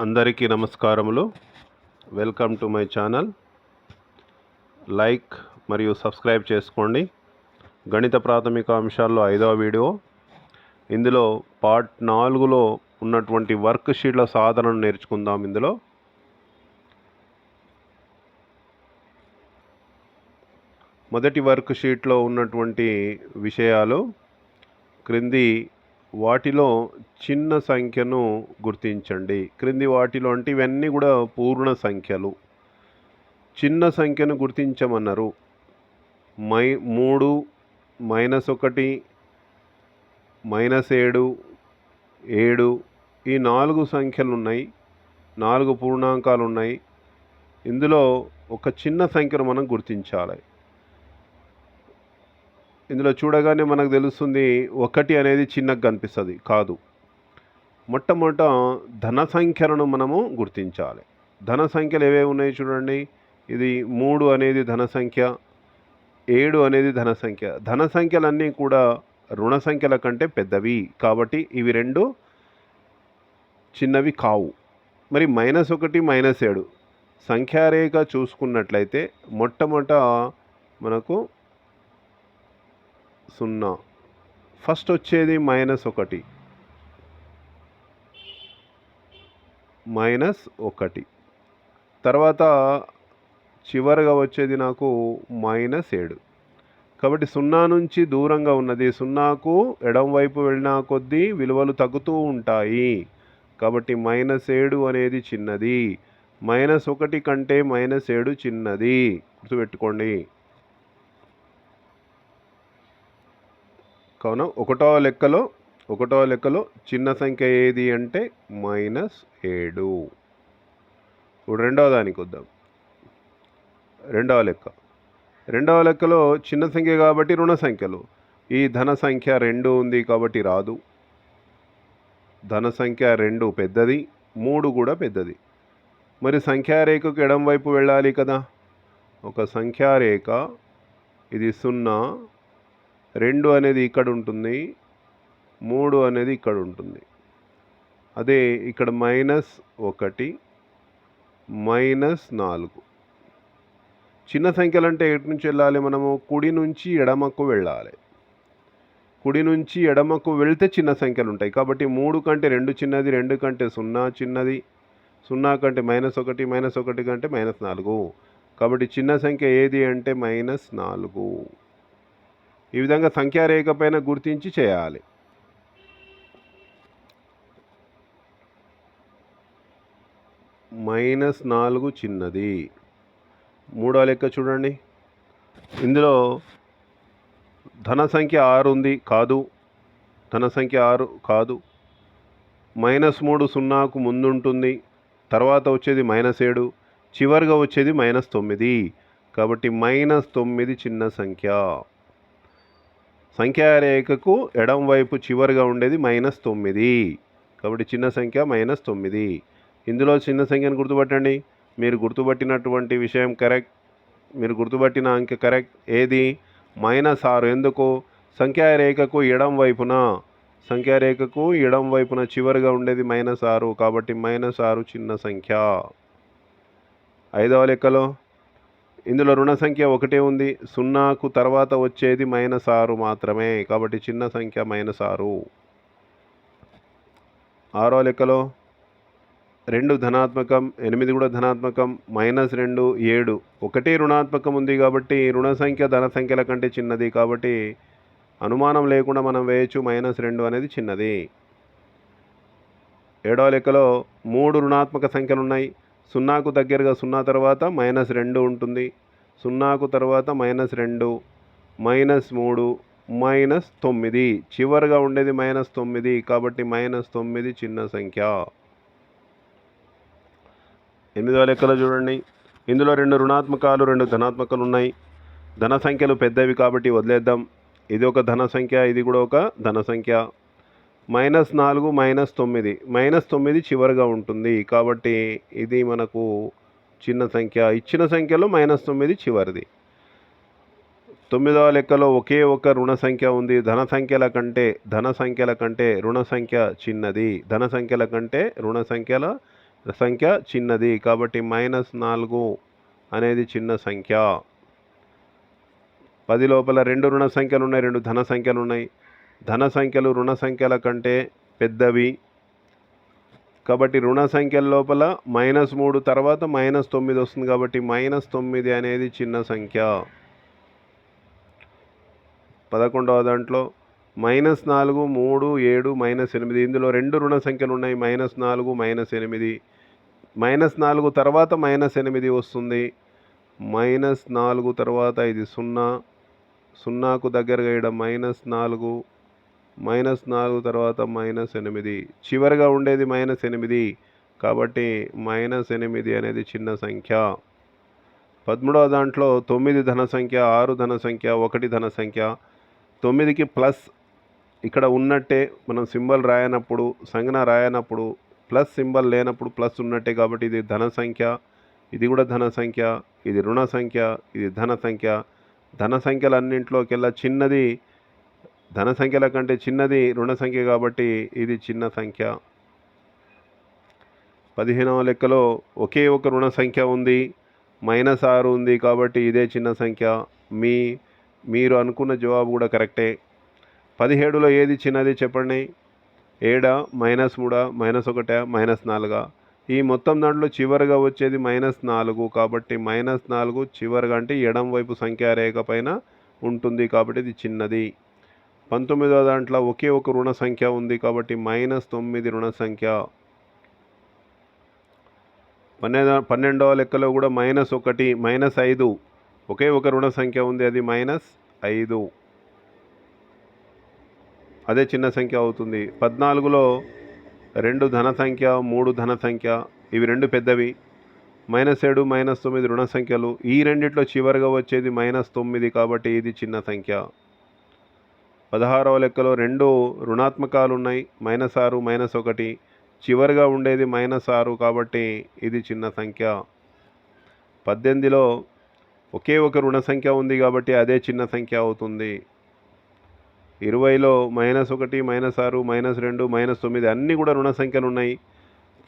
అందరికీ నమస్కారములు. Welcome to my channel like మరియు సబ్స్క్రైబ్ చేసుకోండి. గణిత ప్రాథమిక అంశాల్లో ఐదవ వీడియో. ఇందులో పార్ట్ నాలుగులో ఉన్నటువంటి వర్క్ షీట్ల సాధనను నేర్చుకుందాం ఇందులో. మొదటి వర్క్ షీట్లో ఉన్నటువంటి విషయాలు. క్రింది వాటిలో చిన్న సంఖ్యను గుర్తించండి. క్రింది వాటిలో అంటే ఇవన్నీ కూడా పూర్ణ సంఖ్యలు. చిన్న సంఖ్యను గుర్తించమన్నారు. మై మూడు మైనస్ ఒకటి మైనస్ ఏడు ఏడు ఈ నాలుగు సంఖ్యలు ఉన్నాయి. నాలుగు పూర్ణాంకాలు ఉన్నాయి. ఇందులో ఒక చిన్న సంఖ్యను మనం గుర్తించాలి. ఇందులో చూడగానే మనకు తెలుస్తుంది ఒకటి అనేది చిన్నగా కనిపిస్తుంది కాదు. మొట్టమొదట ధన సంఖ్యలను మనము గుర్తించాలి. ధన సంఖ్యలు ఏవేవి ఉన్నాయి చూడండి. ఇది మూడు అనేది ధన సంఖ్య ఏడు అనేది ధన సంఖ్య. ధన సంఖ్యలన్నీ కూడా రుణ సంఖ్యల కంటే పెద్దవి. కాబట్టి ఇవి రెండు చిన్నవి కావు. మరి మైనస్ ఒకటి మైనస్ ఏడు. సంఖ్యారేఖ చూసుకున్నట్లయితే మొట్టమొదట మనకు సున్నా. ఫస్ట్ వచ్చేది మైనస్ ఒకటి. మైనస్ ఒకటి. తర్వాత చివరగా వచ్చేది నాకు మైనస్ ఏడు. కాబట్టి సున్నా నుంచి దూరంగా ఉన్నది. సున్నాకు ఎడం వైపు వెళ్ళిన కొద్దీ విలువలు తగ్గుతూ ఉంటాయి. కాబట్టి మైనస్ ఏడు అనేది చిన్నది. మైనస్ ఒకటి కంటే మైనస్ ఏడు చిన్నది. గుర్తుపెట్టుకోండి. కావున ఒకటో లెక్కలో ఒకటో లెక్కలో చిన్న సంఖ్య ఏది అంటే మైనస్ ఏడు. ఇప్పుడు రెండవ దానికి వద్దాం. రెండవ లెక్క. రెండవ లెక్కలో చిన్న సంఖ్య కాబట్టి రుణ సంఖ్యలు. ఈ ధన సంఖ్య రెండు ఉంది కాబట్టి రాదు. ధన సంఖ్య రెండు పెద్దది మూడు కూడా పెద్దది. మరి సంఖ్యారేఖకు ఎడం వైపు వెళ్ళాలి కదా. ఒక సంఖ్యారేఖ ఇది సున్నా రెండు అనేది ఇక్కడ ఉంటుంది మూడు అనేది ఇక్కడ ఉంటుంది. అదే ఇక్కడ మైనస్ ఒకటి మైనస్ నాలుగు. చిన్న సంఖ్యలు అంటే ఎటు నుంచి వెళ్ళాలి మనము? కుడి నుంచి ఎడమకు వెళ్ళాలి. కుడి నుంచి ఎడమకు వెళ్తే చిన్న సంఖ్యలు ఉంటాయి. కాబట్టి మూడు కంటే రెండు చిన్నది రెండు కంటే సున్నా చిన్నది సున్నా కంటే మైనస్ ఒకటి మైనస్ ఒకటి కంటే మైనస్ నాలుగు. కాబట్టి చిన్న సంఖ్య ఏది అంటే మైనస్ నాలుగు. ఈ విధంగా సంఖ్యారేఖ పైన గుర్తించి చేయాలి. మైనస్ నాలుగు చిన్నది. మూడో లెక్క చూడండి. ఇందులో ధన సంఖ్య ఆరు ఉంది కాదు. ధన సంఖ్య ఆరు కాదు. మైనస్ మూడు సున్నాకు ముందుంటుంది. తర్వాత వచ్చేది మైనస్ ఏడు. చివరిగా వచ్చేది మైనస్ తొమ్మిది. కాబట్టి మైనస్ తొమ్మిది చిన్న సంఖ్య. సంఖ్యారేఖకు ఎడం వైపు చివరిగా ఉండేది మైనస్ తొమ్మిది. కాబట్టి చిన్న సంఖ్య మైనస్ తొమ్మిది. ఇందులో చిన్న సంఖ్యను గుర్తుపట్టండి. మీరు గుర్తుపట్టినటువంటి విషయం కరెక్ట్. మీరు గుర్తుపట్టిన అంకె కరెక్ట్. ఏది? మైనస్ ఆరు. ఎందుకు? సంఖ్యారేఖకు ఎడం వైపున. సంఖ్యారేఖకు ఎడం వైపున చివరిగా ఉండేది మైనస్ ఆరు. కాబట్టి మైనస్ ఆరు చిన్న సంఖ్య. ఐదవ లెక్కలో ఇందులో రుణ సంఖ్య ఒకటే ఉంది. సున్నాకు తర్వాత వచ్చేది మైనస్ ఆరు మాత్రమే. కాబట్టి చిన్న సంఖ్య మైనస్ ఆరు. ఆరో లెక్కలో రెండు ధనాత్మకం ఎనిమిది కూడా ధనాత్మకం మైనస్ రెండు ఏడు. ఒకటి రుణాత్మకం ఉంది కాబట్టి రుణ సంఖ్య ధన సంఖ్యల కంటే చిన్నది. కాబట్టి అనుమానం లేకుండా మనం వేయచ్చు. మైనస్ రెండు అనేది చిన్నది. ఏడో లెక్కలో మూడు రుణాత్మక సంఖ్యలు ఉన్నాయి. సున్నాకు దగ్గరగా సున్నా తర్వాత మైనస్ రెండు ఉంటుంది. సున్నాకు తర్వాత మైనస్ రెండు మైనస్ మూడు మైనస్ తొమ్మిది. చివరిగా ఉండేది మైనస్ తొమ్మిది కాబట్టి మైనస్ తొమ్మిది చిన్న సంఖ్య. ఎనిమిదవ లెక్కలో చూడండి. ఇందులో రెండు రుణాత్మకాలు రెండు ధనాత్మకాలు ఉన్నాయి. ధన సంఖ్యలు పెద్దవి కాబట్టి వదిలేద్దాం. ఇది ఒక ధన సంఖ్య ఇది కూడా ఒక ధన సంఖ్య. మైనస్ నాలుగు మైనస్ తొమ్మిది. మైనస్ తొమ్మిది చివరిగా ఉంటుంది. కాబట్టి ఇది మనకు చిన్న సంఖ్య. ఇచ్చిన సంఖ్యలో మైనస్ తొమ్మిది చివరిది. తొమ్మిదవ లెక్కలో ఒకే ఒక రుణ సంఖ్య ఉంది. ధన సంఖ్యల కంటే ధన సంఖ్యల కంటే రుణ సంఖ్య చిన్నది. ధన సంఖ్యల కంటే రుణ సంఖ్యల సంఖ్య చిన్నది. కాబట్టి మైనస్ నాలుగు అనేది చిన్న సంఖ్య. పది లోపల రెండు రుణ సంఖ్యలు ఉన్నాయి రెండు ధన సంఖ్యలు ఉన్నాయి. ధన సంఖ్యలు రుణ సంఖ్యల కంటే పెద్దవి. కాబట్టి రుణ సంఖ్యల లోపల మైనస్ మూడు తర్వాత మైనస్ తొమ్మిది వస్తుంది కాబట్టి మైనస్ తొమ్మిది అనేది చిన్న సంఖ్య. పదకొండవ దాంట్లో మైనస్ నాలుగు మూడు ఏడు మైనస్ ఎనిమిది. ఇందులో రెండు రుణ సంఖ్యలు ఉన్నాయి. మైనస్ నాలుగు మైనస్ ఎనిమిది. మైనస్ నాలుగు తర్వాత మైనస్ ఎనిమిది వస్తుంది. మైనస్ నాలుగు తర్వాత ఇది సున్నా. సున్నాకు దగ్గరగా ఇక్కడ మైనస్ నాలుగు. మైనస్ నాలుగు తర్వాత మైనస్ ఎనిమిది. చివరిగా ఉండేది మైనస్ ఎనిమిది. కాబట్టి మైనస్ ఎనిమిది అనేది చిన్న సంఖ్య. పదమూడవ దాంట్లో తొమ్మిది ధన సంఖ్య ఆరు ధన సంఖ్య ఒకటి ధన సంఖ్య. తొమ్మిదికి ప్లస్ ఇక్కడ ఉన్నట్టే మనం సింబల్ రాయనప్పుడు సంజ్ఞ రాయనప్పుడు ప్లస్ సింబల్ లేనప్పుడు ప్లస్ ఉన్నట్టే కాబట్టి ఇది ధన సంఖ్య ఇది కూడా ధన సంఖ్య ఇది రుణ సంఖ్య ఇది ధన సంఖ్య. ధన సంఖ్యలన్నింటిలోకెల్లా చిన్నది ధన సంఖ్యల కంటే చిన్నది రుణ సంఖ్య కాబట్టి ఇది చిన్న సంఖ్య. పదిహేనవ లెక్కలో ఒకే ఒక రుణ సంఖ్య ఉంది మైనస్ ఆరు ఉంది కాబట్టి ఇదే చిన్న సంఖ్య. మీ మీరు అనుకున్న జవాబు కూడా కరెక్టే. పదిహేడులో ఏది చిన్నది చెప్పండి? ఏడా? మైనస్ మూడా? మైనస్ ఒకటా? మైనస్ నాలుగా? ఈ మొత్తం దాంట్లో చివరిగా వచ్చేది మైనస్ నాలుగు కాబట్టి మైనస్ నాలుగు చివరిగా అంటే ఎడం వైపు సంఖ్యారేఖ పైన ఉంటుంది కాబట్టి ఇది చిన్నది. పంతొమ్మిదో దాంట్లో ఒకే ఒక రుణ సంఖ్య ఉంది కాబట్టి మైనస్ తొమ్మిది రుణ సంఖ్య. పన్నెండవ పన్నెండవ లెక్కలో కూడా మైనస్ ఒకటి మైనస్ ఐదు. ఒకే ఒక రుణ సంఖ్య ఉంది అది మైనస్ ఐదు. అదే చిన్న సంఖ్య అవుతుంది. పద్నాలుగులో రెండు ధన సంఖ్య మూడు ధన సంఖ్య ఇవి రెండు పెద్దవి. మైనస్ ఏడు మైనస్ తొమ్మిది రుణ సంఖ్యలు. ఈ రెండిట్లో చివరిగా వచ్చేది మైనస్ తొమ్మిది కాబట్టి ఇది చిన్న సంఖ్య. పదహారవ లెక్కలో రెండు రుణాత్మకాలు ఉన్నాయి మైనస్ ఆరు మైనస్ ఒకటి. చివరిగా ఉండేది మైనస్ ఆరు కాబట్టి ఇది చిన్న సంఖ్య. పద్దెనిమిదిలో ఒకే ఒక రుణ సంఖ్య ఉంది కాబట్టి అదే చిన్న సంఖ్య అవుతుంది. ఇరవైలో మైనస్ ఒకటి మైనస్ ఆరు మైనస్ రెండు మైనస్ తొమ్మిది అన్నీ కూడా రుణ సంఖ్యలు ఉన్నాయి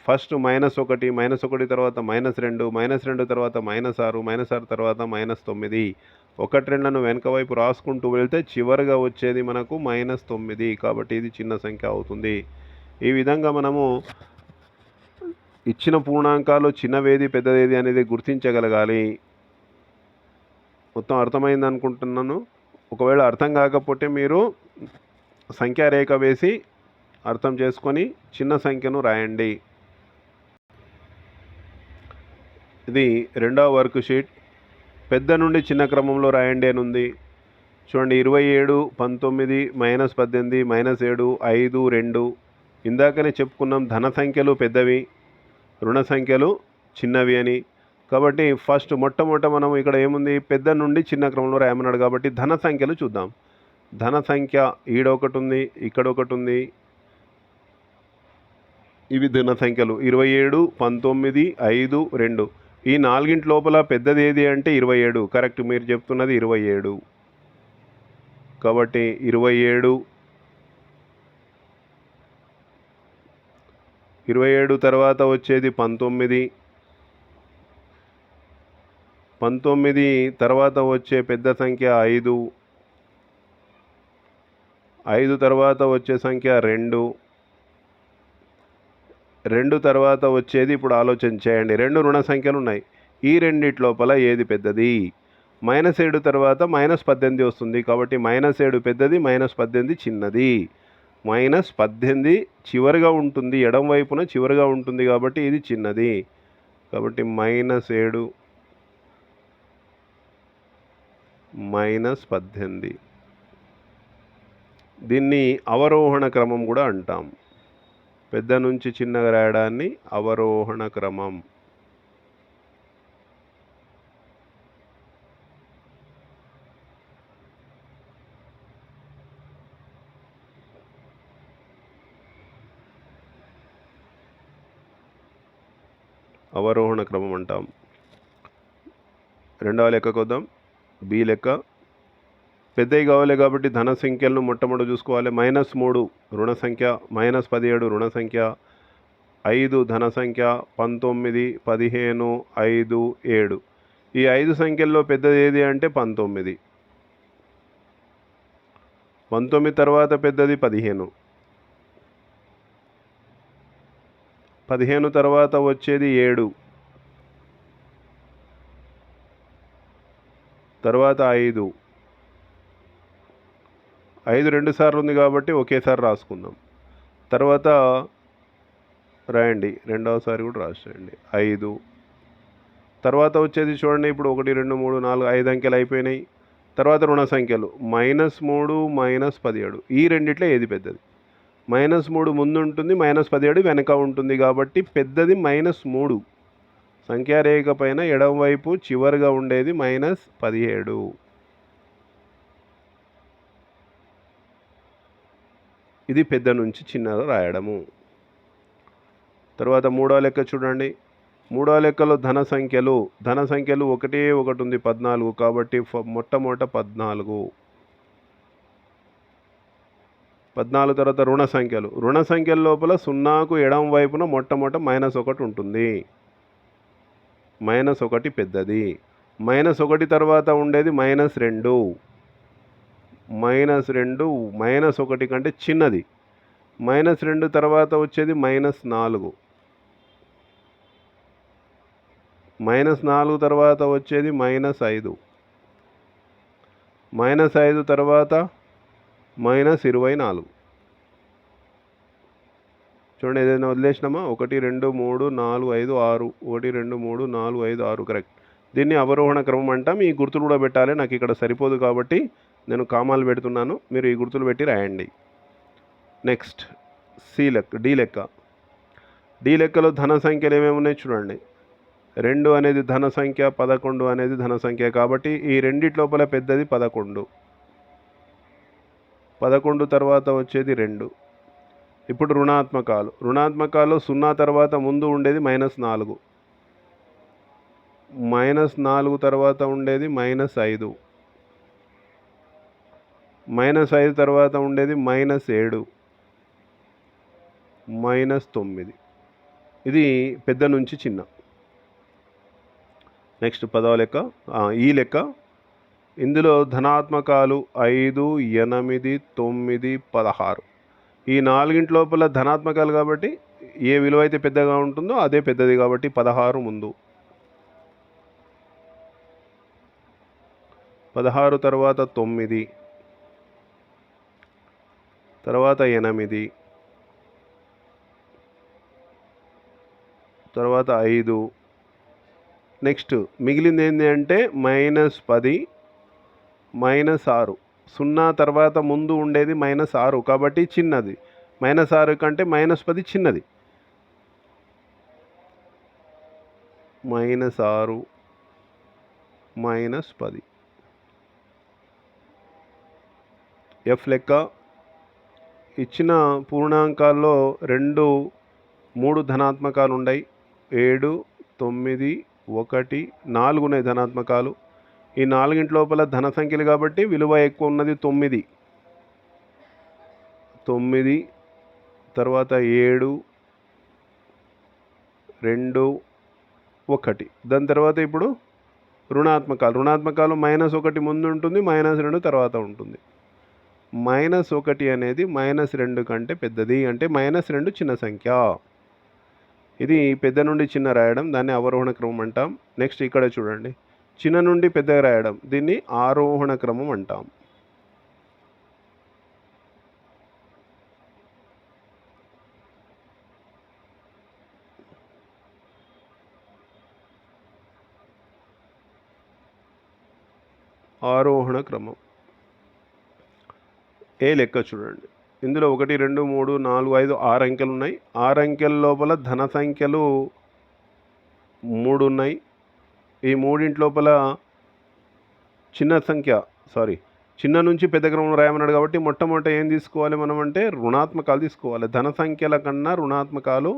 ఫస్ట్ మైనస్ ఒకటి మైనస్ ఒకటి తర్వాత మైనస్ రెండు మైనస్ రెండు తర్వాత మైనస్ ఆరు మైనస్ ఆరు తర్వాత మైనస్ తొమ్మిది. ఒకటి రెండును వెనక వైపు రాసుకుంటూ వెళ్తే చివరిగా వచ్చేది మనకు మైనస్ తొమ్మిది కాబట్టి ఇది చిన్న సంఖ్య అవుతుంది. ఈ విధంగా మనము ఇచ్చిన పూర్ణాంకాలు చిన్నవేది పెద్దదేది అనేది గుర్తించగలగాలి. మొత్తం అర్థమైంది అనుకుంటున్నాను? ఒకవేళ అర్థం కాకపోతే మీరు సంఖ్యారేఖ వేసి అర్థం చేసుకొని చిన్న సంఖ్యను రాయండి. ఇది రెండవ వర్క్ షీట్. పెద్ద నుండి చిన్న క్రమంలో రాయండి అని ఉంది. చూడండి ఇరవై ఏడు పంతొమ్మిది మైనస్ పద్దెనిమిది మైనస్ ఏడు ఐదు రెండు. ఇందాకనే చెప్పుకున్నాం ధన సంఖ్యలు పెద్దవి రుణ సంఖ్యలు చిన్నవి అని. కాబట్టి ఫస్ట్ మొట్టమొదట మనం ఇక్కడ ఏముంది? పెద్ద నుండి చిన్న క్రమంలో రాయమన్నాడు కాబట్టి ధన సంఖ్యలు చూద్దాం. ధన సంఖ్య ఈడ ఒకటి ఉంది ఇక్కడ ఒకటి ఉంది. ఇవి ధన సంఖ్యలు. ఇరవై ఏడు పంతొమ్మిది ఐదు రెండు. ఈ నాలుగింటి లోపల పెద్దది ఏది అంటే ఇరవై ఏడు. కరెక్ట్ మీరు చెప్తున్నది ఇరవై ఏడు. కాబట్టి ఇరవై ఏడు ఇరవై ఏడు తర్వాత వచ్చేది పంతొమ్మిది. పంతొమ్మిది తర్వాత వచ్చే పెద్ద సంఖ్య ఐదు. ఐదు తర్వాత వచ్చే సంఖ్య రెండు. రెండు తర్వాత వచ్చేది ఇప్పుడు ఆలోచన చేయండి. రెండు రుణ సంఖ్యలు ఉన్నాయి. ఈ రెండిటి లోపల ఏది పెద్దది? మైనస్ ఏడు తర్వాత మైనస్ పద్దెనిమిది వస్తుంది కాబట్టి మైనస్ ఏడు పెద్దది మైనస్ పద్దెనిమిది చిన్నది. మైనస్ పద్దెనిమిది చివరిగా ఉంటుంది. ఎడం వైపున చివరిగా ఉంటుంది కాబట్టి ఇది చిన్నది. కాబట్టి మైనస్ ఏడు మైనస్ పద్దెనిమిది. దీన్ని అవరోహణ క్రమం కూడా అంటాం. పెద్ద నుంచి చిన్నగా రాయడాన్ని అవరోహణ క్రమం. అవరోహణ క్రమం అంటాం. రెండవ లెక్కకు వద్దాం బి లెక్క పెద్దవి కావాలి కాబట్టి ధన సంఖ్యలను మొట్టమొదటి చూసుకోవాలి. మైనస్ మూడు రుణ సంఖ్య మైనస్ పదిహేడు రుణ సంఖ్య ఐదు ధన సంఖ్య పంతొమ్మిది పదిహేను ఐదు ఏడు. ఈ ఐదు సంఖ్యల్లో పెద్దది ఏది అంటే పంతొమ్మిది. పంతొమ్మిది తర్వాత పెద్దది పదిహేను. పదిహేను తర్వాత వచ్చేది ఏడు. తర్వాత ఐదు. ఐదు రెండు సార్లు ఉంది కాబట్టి ఒకేసారి రాసుకుందాం. తర్వాత రాయండి. రెండవసారి కూడా రాసేయండి. ఐదు. తర్వాత వచ్చేది చూడండి. ఇప్పుడు ఒకటి రెండు మూడు నాలుగు ఐదు అంకెలు అయిపోయినాయి. తర్వాత రుణ సంఖ్యలు. మైనస్ మూడు మైనస్ పదిహేడు. ఈ రెండిట్లో ఏది పెద్దది? మైనస్ మూడు ముందు ఉంటుంది మైనస్ పదిహేడు వెనక ఉంటుంది కాబట్టి పెద్దది మైనస్ మూడు. సంఖ్యారేఖ పైన ఎడమవైపు చివరిగా ఉండేది మైనస్ పదిహేడు. ఇది పెద్ద నుంచి చిన్నగా రాయడము. తర్వాత మూడో లెక్క చూడండి. మూడో లెక్కలో ధన సంఖ్యలు. ధన సంఖ్యలు ఒకటే ఒకటి ఉంది పద్నాలుగు. కాబట్టి మొట్టమొదట పద్నాలుగు. పద్నాలుగు తర్వాత రుణ సంఖ్యలు. రుణ సంఖ్యల లోపల సున్నాకు ఎడం వైపున మొట్టమొదట మైనస్ ఒకటి ఉంటుంది. మైనస్ ఒకటి పెద్దది. మైనస్ ఒకటి తర్వాత ఉండేది మైనస్ రెండు. మైనస్ రెండు మైనస్ ఒకటి కంటే చిన్నది. మైనస్ రెండు తర్వాత వచ్చేది మైనస్ నాలుగు. మైనస్ నాలుగు తర్వాత వచ్చేది మైనస్ ఐదు. మైనస్ ఐదు తర్వాత మైనస్ ఇరవై నాలుగు. చూడండి ఏదైనా వదిలేసినామా? ఒకటి రెండు మూడు నాలుగు ఐదు ఆరు. ఒకటి రెండు మూడు నాలుగు ఐదు ఆరు. కరెక్ట్. దీన్ని అవరోహణ క్రమం అంటాం. ఈ గుర్తులు కూడా పెట్టాలి. నాకు ఇక్కడ సరిపోదు కాబట్టి నేను కామాలు పెడుతున్నాను మీరు ఈ గుర్తులు పెట్టి రాయండి. నెక్స్ట్ సి లెక్క డి లెక్క. డి లెక్కలో ధన సంఖ్యలు ఏమేమి ఉన్నాయి చూడండి. రెండు అనేది ధన సంఖ్య పదకొండు అనేది ధన సంఖ్య. కాబట్టి ఈ రెండిటి లోపల పెద్దది పదకొండు. పదకొండు తర్వాత వచ్చేది రెండు. ఇప్పుడు రుణాత్మకాలు. రుణాత్మకాలు సున్నా తర్వాత ముందు ఉండేది మైనస్ నాలుగు. మైనస్ నాలుగు తర్వాత ఉండేది మైనస్ ఐదు. మైనస్ ఐదు తర్వాత ఉండేది మైనస్ ఏడు. మైనస్ తొమ్మిది. ఇది పెద్ద నుంచి చిన్న. నెక్స్ట్ పదవ లెక్క ఈ లెక్క. ఇందులో ధనాత్మకాలు ఐదు ఎనిమిది తొమ్మిది పదహారు. ఈ నాలుగింటి లోపల ధనాత్మకాలు కాబట్టి ఏ విలువ అయితే పెద్దగా ఉంటుందో అదే పెద్దది కాబట్టి పదహారు ముందు. పదహారు తర్వాత తొమ్మిది. తర్వాత ఎనిమిది. తర్వాత ఐదు. నెక్స్ట్ మిగిలింది ఏంటి అంటే మైనస్ పది మైనస్ ఆరు. సున్నా తర్వాత ముందు ఉండేది మైనస్ ఆరు కాబట్టి చిన్నది. మైనస్ ఆరు కంటే మైనస్ పది చిన్నది. మైనస్ ఆరు మైనస్ పది. ఎఫ్ లెక్క? ఇచ్చిన పూర్ణాంకాల్లో రెండు మూడు ధనాత్మకాలు ఉన్నాయి ఏడు తొమ్మిది ఒకటి నాలుగు ఉన్నాయి ధనాత్మకాలు. ఈ నాలుగింటి లోపల ధన సంఖ్యలు కాబట్టి విలువ ఎక్కువ ఉన్నది తొమ్మిది. తొమ్మిది తర్వాత ఏడు రెండు ఒకటి. దాని తర్వాత ఇప్పుడు రుణాత్మకాలు. రుణాత్మకాలు మైనస్ ఒకటి ముందు ఉంటుంది మైనస్ రెండు తర్వాత ఉంటుంది. మైనస్ ఒకటి అనేది మైనస్ రెండు కంటే పెద్దది. అంటే మైనస్ రెండు చిన్న సంఖ్య. ఇది పెద్ద నుండి చిన్న రాయడం దాన్ని అవరోహణ క్రమం అంటాం. నెక్స్ట్ ఇక్కడ చూడండి. చిన్న నుండి పెద్దగా రాయడం దీన్ని ఆరోహణ క్రమం అంటాం. ఆరోహణ క్రమం. ఏ లెక్క చూడండి. ఇందులో ఒకటి రెండు మూడు నాలుగు ఐదు ఆరు అంకెలు ఉన్నాయి. ఆరు అంకెల లోపల ధన సంఖ్యలు మూడు ఉన్నాయి. ఈ మూడింటి లోపల చిన్న సంఖ్య సారీ చిన్న నుంచి పెద్ద క్రమంలో రాయమన్నాడు కాబట్టి మొట్టమొదట ఏం తీసుకోవాలి మనం అంటే రుణాత్మకాలు తీసుకోవాలి. ధన సంఖ్యల కన్నా రుణాత్మకాలు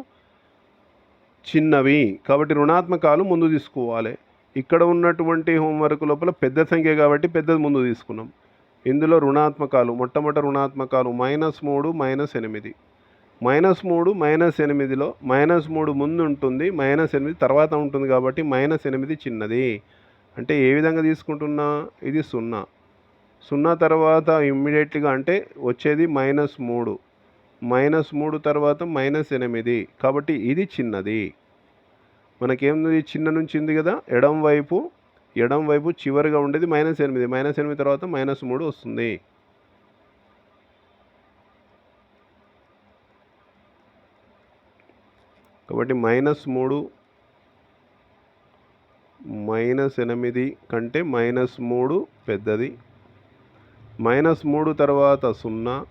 చిన్నవి. కాబట్టి రుణాత్మకాలు ముందు తీసుకోవాలి. ఇక్కడ ఉన్నటువంటి హోంవర్క్ లోపల పెద్ద సంఖ్య కాబట్టి పెద్దది ముందు తీసుకున్నాం. ఇందులో రుణాత్మకాలు మొట్టమొదటి రుణాత్మకాలు మైనస్ మూడు మైనస్ ఎనిమిది. మైనస్ మూడు మైనస్ ఎనిమిదిలో మైనస్ మూడు ముందు ఉంటుంది మైనస్ ఎనిమిది తర్వాత ఉంటుంది కాబట్టి మైనస్ ఎనిమిది చిన్నది. అంటే ఏ విధంగా తీసుకుంటున్నా? ఇది సున్నా. సున్నా తర్వాత ఇమ్మీడియట్లీగా అంటే వచ్చేది మైనస్ మూడు. మైనస్ మూడు తర్వాత మైనస్ ఎనిమిది. కాబట్టి ఇది చిన్నది. మనకేముంది? చిన్న నుంచి ఉంది కదా? ఎడం వైపు ఎడం వైపు చివరిగా ఉండేది మైనస్ ఎనిమిది. మైనస్ ఎనిమిది తర్వాత మైనస్ మూడు వస్తుంది. కాబట్టి మైనస్ మూడు మైనస్ ఎనిమిది కంటే మైనస్ మూడు పెద్దది. మైనస్ మూడు తర్వాత సున్నా.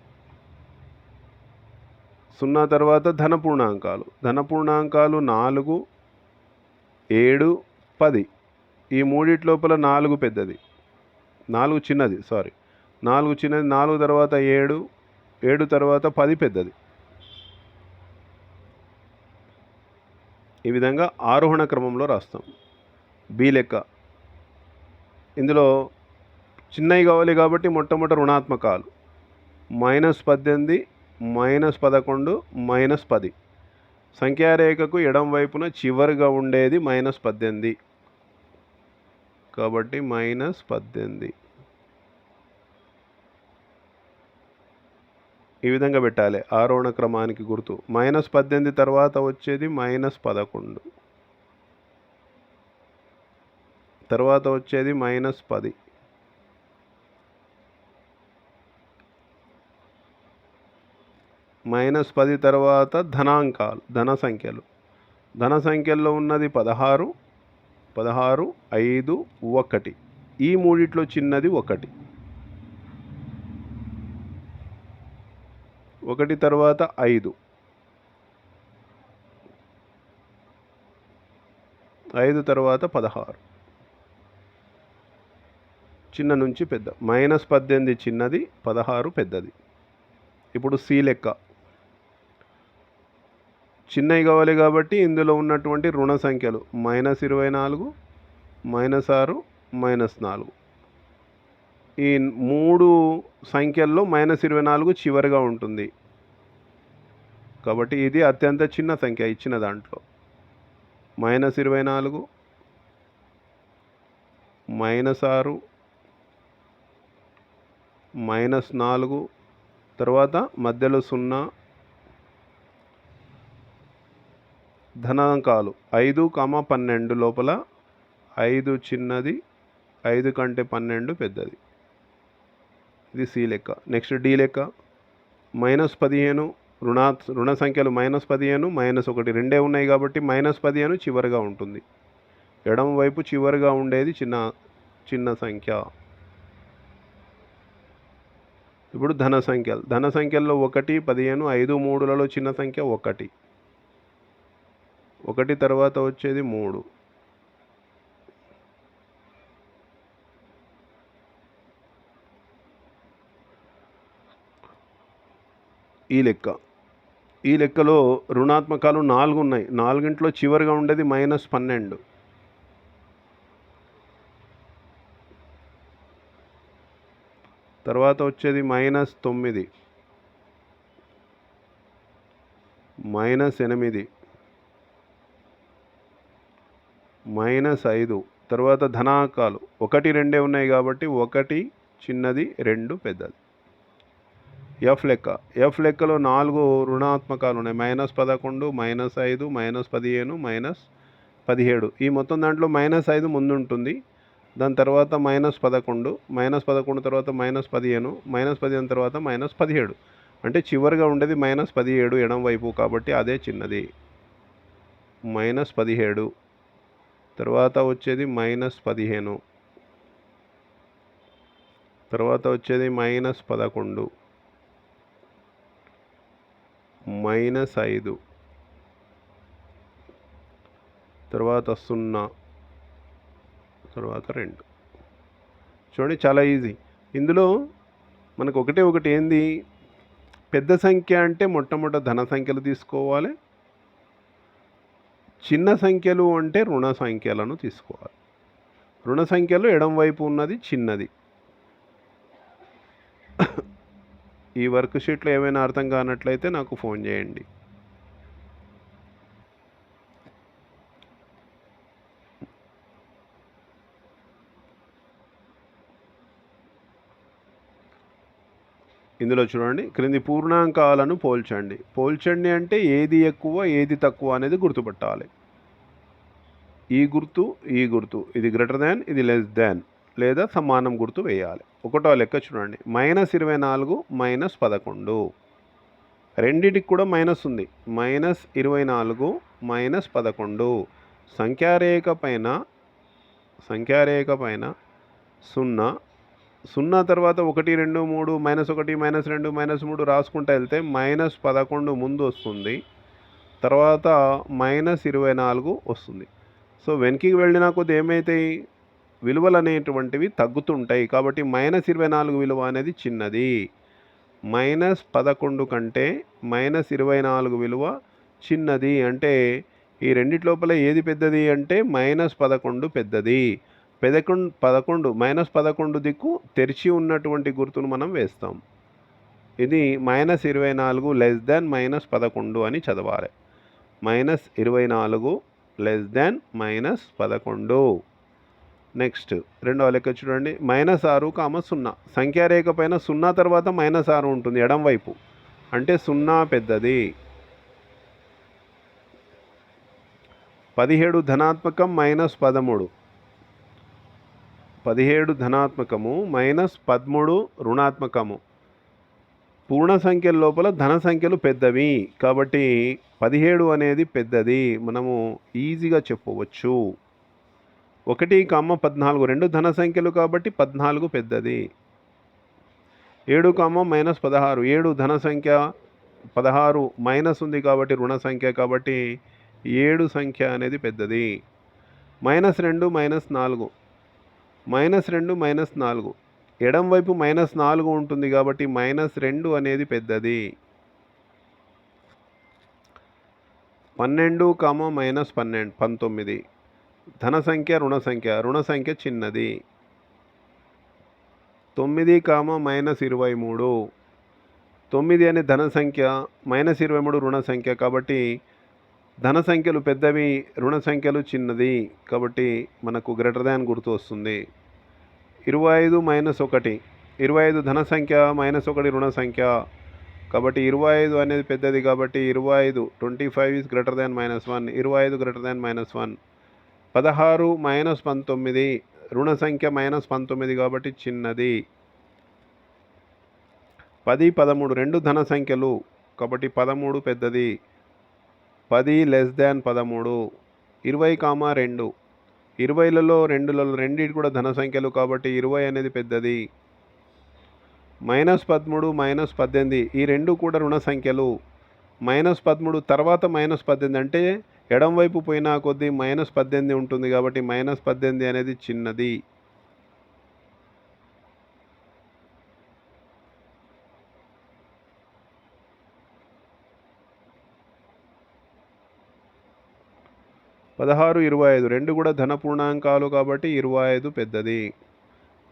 సున్నా తర్వాత ధన పూర్ణాంకాలు. ధన పూర్ణాంకాలు నాలుగు ఏడు పది. ఈ మూడిటి లోపల నాలుగు పెద్దది. నాలుగు చిన్నది సారీ నాలుగు చిన్నది నాలుగు తర్వాత ఏడు ఏడు తర్వాత పది పెద్దది. ఈ విధంగా ఆరోహణ క్రమంలో రాస్తాం. బి లెక్క. ఇందులో చిన్నవి కావాలి కాబట్టి మొట్టమొదటి రుణాత్మకాలు. మైనస్ పద్దెనిమిది మైనస్ పదకొండు మైనస్ పది. సంఖ్యారేఖకు ఎడం వైపున చివరిగా ఉండేది మైనస్ పద్దెనిమిది. కాబట్టి మైనస్ పద్దెనిమిది. ఈ విధంగా పెట్టాలి. ఆరోహణ క్రమానికి గుర్తు. మైనస్ పద్దెనిమిది తర్వాత వచ్చేది మైనస్ పదకొండు. తర్వాత వచ్చేది మైనస్ పది. మైనస్ పది తర్వాత ధనాంకాలు ధన సంఖ్యలు. ధన సంఖ్యల్లో ఉన్నది పదహారు. పదహారు ఐదు ఒకటి. ఈ మూడిట్లో చిన్నది ఒకటి. ఒకటి తర్వాత ఐదు. ఐదు తర్వాత పదహారు. చిన్న నుంచి పెద్ద. మైనస్ పద్దెనిమిది చిన్నది పదహారు పెద్దది. ఇప్పుడు సి లెక్క. చిన్నవి కావాలి కాబట్టి ఇందులో ఉన్నటువంటి రుణ సంఖ్యలు. మైనస్ ఇరవై నాలుగు మైనస్ ఆరు మైనస్ నాలుగు. ఈ మూడు సంఖ్యల్లో మైనస్ ఇరవై నాలుగు చివరిగా ఉంటుంది. కాబట్టి ఇది అత్యంత చిన్న సంఖ్య ఇచ్చిన దాంట్లో. మైనస్ ఇరవై నాలుగు మైనస్ ఆరు మైనస్ నాలుగు తర్వాత మధ్యలో సున్నా ధనాంకాలు ఐదు కామ పన్నెండు లోపల ఐదు చిన్నది ఐదు కంటే పన్నెండు పెద్దది. ఇది సి లెక్క. నెక్స్ట్ డి లెక్క. మైనస్ పదిహేను రుణ రుణ సంఖ్యలు మైనస్ పదిహేను మైనస్ ఒకటి. రెండే ఉన్నాయి కాబట్టి మైనస్ పదిహేను చివరిగా ఉంటుంది. ఎడమ వైపు చివరిగా ఉండేది చిన్న చిన్న సంఖ్య. ఇప్పుడు ధన సంఖ్యలు. ధన సంఖ్యల్లో ఒకటి పదిహేను ఐదు మూడులలో చిన్న సంఖ్య ఒకటి. ఒకటి తర్వాత వచ్చేది మూడు. ఈ లెక్క. ఈ లెక్కలో రుణాత్మకాలు నాలుగు ఉన్నాయి నాలుగింట్లో చివరిగా ఉండేది మైనస్ పన్నెండు. తర్వాత వచ్చేది మైనస్ తొమ్మిది. మైనస్ ఎనిమిది. మైనస్ ఐదు. తర్వాత ధనాకాలు. ఒకటి రెండే ఉన్నాయి కాబట్టి ఒకటి చిన్నది రెండు పెద్దది. ఎఫ్ లెక్క. ఎఫ్ లెక్కలో నాలుగు రుణాత్మకాలు ఉన్నాయి. మైనస్ పదకొండు మైనస్ ఐదు మైనస్ పదిహేను మైనస్ పదిహేడు. ఈ మొత్తం దాంట్లో మైనస్ ఐదు ముందుంటుంది. దాని తర్వాత మైనస్ పదకొండు మైనస్ పదకొండు తర్వాత మైనస్ పదిహేను మైనస్ పదిహేను తర్వాత మైనస్ పదిహేడు. అంటే చివరిగా ఉండేది మైనస్ పదిహేడు ఎడం వైపు కాబట్టి అదే చిన్నది. మైనస్ పదిహేడు. తర్వాత వచ్చేది మైనస్ పదిహేను. తర్వాత వచ్చేది మైనస్ పదకొండు. మైనస్ ఐదు. తర్వాత సున్నా. తర్వాత రెండు. చూడండి చాలా ఈజీ. ఇందులో మనకు ఒకటే ఒకటి ఏంది? పెద్ద సంఖ్య అంటే మొట్టమొదట ధన సంఖ్యలు తీసుకోవాలి. చిన్న సంఖ్యలు అంటే రుణ సంఖ్యలను తీసుకోవాలి. రుణ సంఖ్యలు ఎడం వైపు ఉన్నది చిన్నది. ఈ వర్క్ షీట్లో ఏమైనా అర్థం కానట్లయితే నాకు ఫోన్ చేయండి. ఇందులో చూడండి. క్రింది పూర్ణాంకాలను పోల్చండి. పోల్చండి అంటే ఏది ఎక్కువ ఏది తక్కువ అనేది గుర్తుపట్టాలి. ఈ గుర్తు ఈ గుర్తు. ఇది గ్రేటర్ దాన్ ఇది లెస్ దాన్ లేదా సమానం గుర్తు వేయాలి. ఒకటో లెక్క చూడండి. మైనస్ ఇరవై నాలుగు మైనస్ పదకొండు. రెండింటికి కూడా మైనస్ ఉంది. మైనస్ ఇరవై నాలుగు మైనస్ పదకొండు. సంఖ్యారేఖ పైన సంఖ్యారేఖ పైన సున్నా సున్నా తర్వాత ఒకటి రెండు మూడు మైనస్ ఒకటి మైనస్ రెండు మైనస్ మూడు రాసుకుంటూ వెళ్తే మైనస్ పదకొండు ముందు వస్తుంది. తర్వాత మైనస్ ఇరవై నాలుగు వస్తుంది. సో వెనక్కి వెళ్ళినా కొద్ది ఏమైతాయి విలువలు అనేటువంటివి తగ్గుతుంటాయి కాబట్టి మైనస్ ఇరవై నాలుగు విలువ అనేది చిన్నది. మైనస్ పదకొండు కంటే మైనస్ ఇరవై నాలుగు విలువ చిన్నది. అంటే ఈ రెండిటి లోపల ఏది పెద్దది అంటే మైనస్ పదకొండు పెద్దది. పదకొండు పదకొండు మైనస్ పదకొండు దిక్కు తెరిచి ఉన్నటువంటి గుర్తును మనం వేస్తాం. ఇది మైనస్ ఇరవై నాలుగు లెస్ దాన్ మైనస్ పదకొండు అని చదవాలి. మైనస్ ఇరవై నాలుగు లెస్ దాన్ మైనస్ పదకొండు. నెక్స్ట్ రెండవ లెక్క చూడండి. మైనస్ ఆరు కామ సున్నా. సంఖ్యారేఖ పైన సున్నా తర్వాత మైనస్ ఆరు ఉంటుంది ఎడం వైపు. అంటే సున్నా పెద్దది. పదిహేడు ధనాత్మకం మైనస్ పదమూడు. పదిహేడు ధనాత్మకము మైనస్ పదమూడు రుణాత్మకము. పూర్ణ సంఖ్యల లోపల ధన సంఖ్యలు పెద్దవి. కాబట్టి పదిహేడు అనేది పెద్దది. మనము ఈజీగా చెప్పవచ్చు. ఒకటి కామ పద్నాలుగు రెండు ధన సంఖ్యలు కాబట్టి పద్నాలుగు పెద్దది. ఏడు కామ మైనస్ పదహారు. ఏడు ధన సంఖ్య పదహారు మైనస్ ఉంది కాబట్టి రుణ సంఖ్య కాబట్టి ఏడు సంఖ్య అనేది పెద్దది. మైనస్ రెండు మైనస్ నాలుగు. మైనస్ రెండు మైనస్ నాలుగు. ఎడం వైపు మైనస్ నాలుగు ఉంటుంది కాబట్టి మైనస్ రెండు అనేది పెద్దది. పన్నెండు కామ మైనస్ పన్నెండు పంతొమ్మిది. ధన సంఖ్య రుణ సంఖ్య. రుణ సంఖ్య చిన్నది. తొమ్మిది కామ మైనస్ ఇరవై మూడు. తొమ్మిది అనే ధన సంఖ్య మైనస్ ఇరవై మూడు రుణ సంఖ్య కాబట్టి ధన సంఖ్యలు పెద్దవి రుణ సంఖ్యలు చిన్నది కాబట్టి మనకు గ్రేటర్ దాన్ గుర్తు వస్తుంది. ఇరవై ఐదు మైనస్ ఒకటి. ఇరవై ఐదు ధన సంఖ్య మైనస్ ఒకటి రుణ సంఖ్య. కాబట్టి ఇరవై ఐదు అనేది పెద్దది కాబట్టి ఇరవై ఐదు twenty five is greater than minus one ఇరవై ఐదు గ్రేటర్ దాన్ మైనస్ వన్ పదహారు మైనస్ పంతొమ్మిది. రుణ సంఖ్య మైనస్ పంతొమ్మిది కాబట్టి చిన్నది. పది పదమూడు రెండు ధన సంఖ్యలు కాబట్టి పదమూడు పెద్దది. పది లెస్ దాన్ పదమూడు ఇరవై కామా రెండు. ఇరవైలలో రెండులలో రెండింటి కూడా ధన సంఖ్యలు కాబట్టి ఇరవై అనేది పెద్దది. మైనస్ పదమూడు మైనస్ పద్దెనిమిది ఈ రెండు కూడా రుణ సంఖ్యలు. మైనస్ పదమూడు తర్వాత మైనస్ పద్దెనిమిది అంటే ఎడం వైపు పోయినా కొద్దీ మైనస్ పద్దెనిమిది ఉంటుంది కాబట్టి మైనస్ పద్దెనిమిది అనేది చిన్నది. పదహారు ఇరవై ఐదు. రెండు కూడా ధన పూర్ణాంకాలు కాబట్టి ఇరవై ఐదు పెద్దది.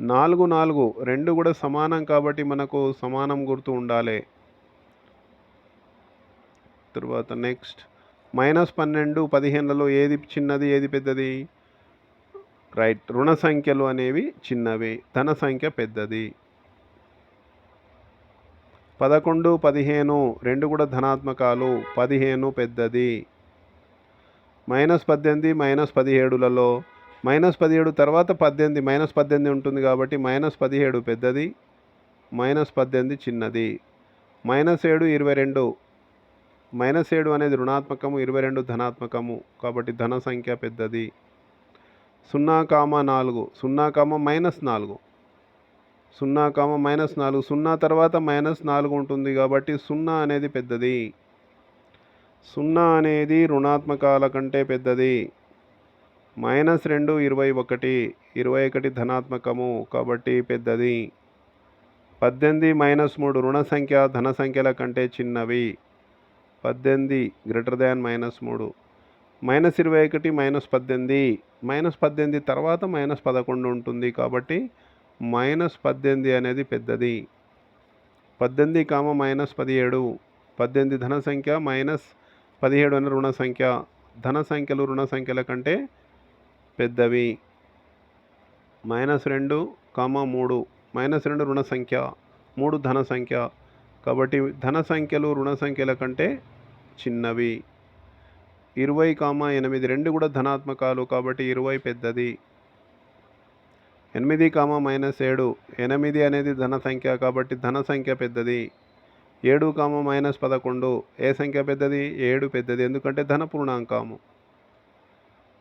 నాలుగు నాలుగు. రెండు కూడా సమానం కాబట్టి మనకు సమానం గుర్తు ఉండాలి. తర్వాత నెక్స్ట్. మైనస్ పన్నెండు పదిహేనులలో ఏది చిన్నది ఏది పెద్దది? రైట్. రుణ సంఖ్యలు అనేవి చిన్నవి. ధన సంఖ్య పెద్దది. పదకొండు పదిహేను. రెండు కూడా ధనాత్మకాలు. పదిహేను పెద్దది. మైనస్ పద్దెనిమిది మైనస్ పదిహేడులలో. మైనస్ పదిహేడు తర్వాత పద్దెనిమిది మైనస్ పద్దెనిమిది ఉంటుంది కాబట్టి మైనస్ పదిహేడు పెద్దది మైనస్ పద్దెనిమిది చిన్నది. మైనస్ ఏడు ఇరవై రెండు. మైనస్ ఏడు అనేది రుణాత్మకము ఇరవై రెండు ధనాత్మకము కాబట్టి ధన సంఖ్య పెద్దది. సున్నా కామ నాలుగు సున్నా కామ మైనస్ నాలుగు. సున్నా కామ మైనస్ నాలుగు సున్నా తర్వాత మైనస్ నాలుగు ఉంటుంది కాబట్టి సున్నా అనేది పెద్దది. సున్నా అనేది రుణాత్మకాల కంటే పెద్దది. మైనస్ రెండు ఇరవై ఒకటి ఇరవై ఒకటి ధనాత్మకము కాబట్టి పెద్దది. పద్దెనిమిది మైనస్ మూడు రుణ సంఖ్య ధన సంఖ్యల కంటే చిన్నవి. పద్దెనిమిది గ్రేటర్ దాన్ మైనస్ మూడు. మైనస్ ఇరవై ఒకటి మైనస్ పద్దెనిమిది. మైనస్ పద్దెనిమిది తర్వాత మైనస్ పదకొండు ఉంటుంది కాబట్టి మైనస్ పద్దెనిమిది అనేది పెద్దది. పద్దెనిమిది కామ మైనస్ పదిహేడు. పద్దెనిమిది ధన సంఖ్య మైనస్ పదిహేడు అనే రుణ సంఖ్య ధన సంఖ్యలు రుణ సంఖ్యల కంటే పెద్దవి. మైనస్ రెండు కామ మూడు. మైనస్ రెండు రుణ సంఖ్య మూడు ధన సంఖ్య. కాబట్టి ధన సంఖ్యలు రుణ సంఖ్యల కంటే చిన్నవి. ఇరవై కామ ఎనిమిది రెండు కూడా ధనాత్మకాలు కాబట్టి ఇరవై పెద్దది. ఎనిమిది కామ మైనస్ ఏడు ఎనిమిది అనేది ధన సంఖ్య కాబట్టి ధన సంఖ్య పెద్దది. ఏడు కామ మైనస్ పదకొండు. ఏ సంఖ్య పెద్దది? ఏడు పెద్దది. ఎందుకంటే ధన పూర్ణాంకము.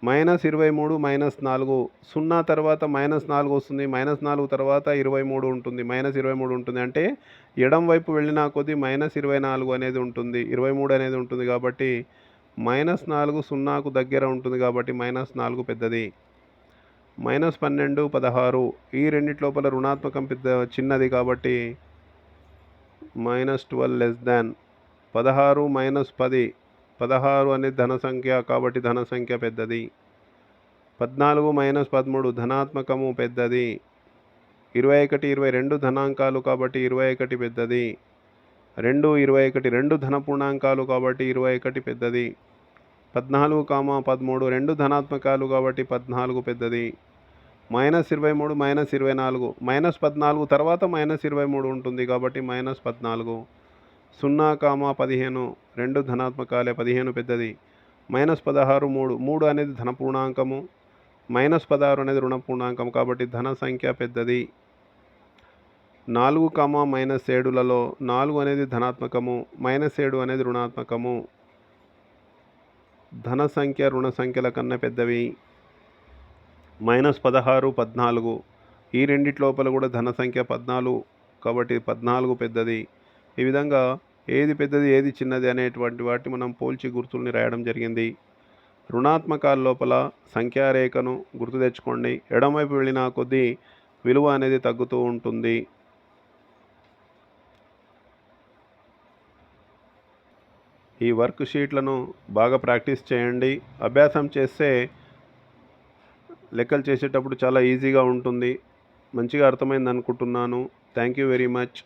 మైనస్ ఇరవై మూడు మైనస్ నాలుగు. సున్నా తర్వాత మైనస్ నాలుగు వస్తుంది. మైనస్ నాలుగు తర్వాత ఇరవై మూడు ఉంటుంది. మైనస్ ఇరవై మూడు ఉంటుంది అంటే ఎడం వైపు వెళ్ళినా కొద్దీ మైనస్ ఇరవై నాలుగు అనేది ఉంటుంది. ఇరవై మూడు అనేది ఉంటుంది కాబట్టి మైనస్ నాలుగు సున్నాకు దగ్గర ఉంటుంది కాబట్టి మైనస్ నాలుగు పెద్దది. మైనస్ పన్నెండు పదహారు. ఈ రెండిటి లోపల రుణాత్మకం పెద్ద చిన్నది కాబట్టి మైనస్ ట్వెల్వ్ లెస్ దాన్ పదహారు మైనస్ పది. పదహారు అనేది ధన సంఖ్య కాబట్టి ధన సంఖ్య పెద్దది. పద్నాలుగు మైనస్ పదమూడు ధనాత్మకము పెద్దది. ఇరవై ఒకటి ఇరవై రెండు ధనాంకాలు కాబట్టి ఇరవై ఒకటి పెద్దది. రెండు ఇరవై ఒకటి రెండు ధన పూర్ణాంకాలు కాబట్టి ఇరవై ఒకటి పెద్దది. పద్నాలుగు కామ పదమూడు రెండు ధనాత్మకాలు కాబట్టి పద్నాలుగు పెద్దది. మైనస్ ఇరవై మూడు మైనస్ ఇరవై నాలుగు. మైనస్ పద్నాలుగు తర్వాత మైనస్ ఇరవై మూడు ఉంటుంది కాబట్టి మైనస్ పద్నాలుగు. సున్నా కామా పదిహేను రెండు ధనాత్మకాలే పదిహేను పెద్దది. మైనస్ పదహారు మూడు. మూడు అనేది ధన పూర్ణాంకము. మైనస్ పదహారు అనేది రుణ పూర్ణాంకం కాబట్టి ధన సంఖ్య పెద్దది. నాలుగు కామా మైనస్ ఏడులలో నాలుగు అనేది ధనాత్మకము మైనస్ ఏడు అనేది రుణాత్మకము. ధన సంఖ్య రుణ సంఖ్యల కన్నా పెద్దవి. మైనస్ పదహారు పద్నాలుగు. ఈ రెండిటి లోపల కూడా ధన సంఖ్య పద్నాలుగు. కాబట్టి పద్నాలుగు పెద్దది. ఈ విధంగా ఏది పెద్దది ఏది చిన్నది అనేటువంటి వాటి మనం పోల్చి గుర్తుల్ని రాయడం జరిగింది. రుణాత్మకాల లోపల సంఖ్యారేఖను గుర్తు తెచ్చుకోండి. ఎడమవైపు వెళ్ళిన కొద్దీ విలువ అనేది తగ్గుతూ ఉంటుంది. ఈ వర్క్ షీట్లను బాగా ప్రాక్టీస్ చేయండి. అభ్యాసం చేస్తే లెక్కలు చేసేటప్పుడు చాలా ఈజీగా ఉంటుంది. మంచిగా అర్థమైంది అనుకుంటున్నాను. Thank you very much